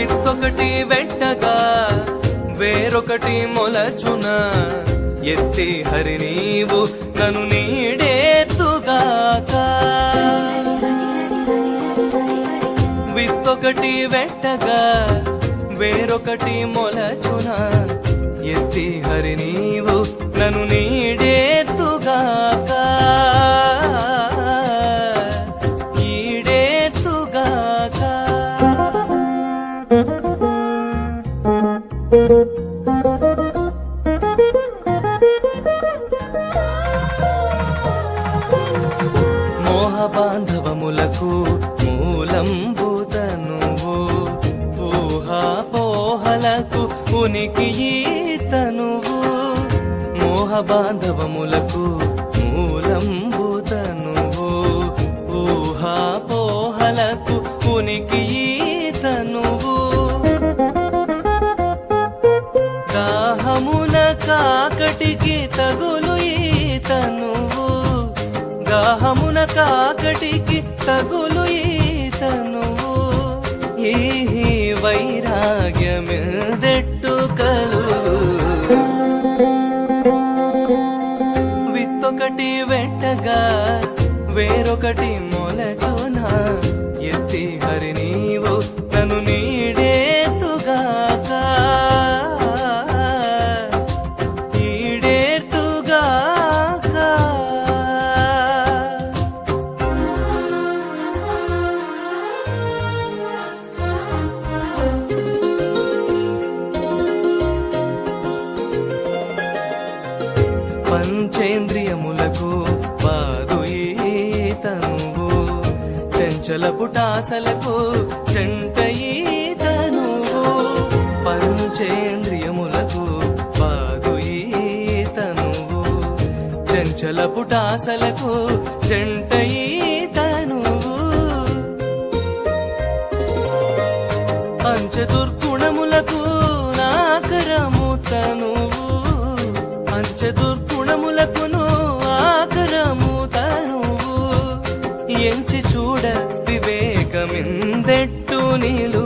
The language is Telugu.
విత్తొకటి వెట్టగా వేరొకటి మొలచున. ఎత్తి హరి నీవు నను నీడేతుగాక. విత్తొకటి వెట్టగా వేరొకటి మొలచున. ఎత్తి హరి నీవు నను నీడ మోహ బాంధవములకు మూలంబుత నువ్వు ఊహా ఉనికి తనువు మోహ బాంధవములకు మూలంబుత నువ్వు ఊహా ఉనికి కాకటికి తగులు ఈత నువ్వు గాహమున కాకటికి తగులు ఈతనువు. ఈ వైరాగ్యమెదెట్టు కలుగు విత్తొకటి వెంటగా వేరొకటి మొలచునా. ఎత్తి హరిని పంచేంద్రియములకు బాదు ఈతనువు చెంచల పుటాసలకు చెంట ఈతనువు పంచేంద్రియములకు బాదు ఈతనువు చెంచల పుటాసలకు పాదములకును ఆకరమూతను ఎంచి చూడ వివేకమిందెట్టు నీలు.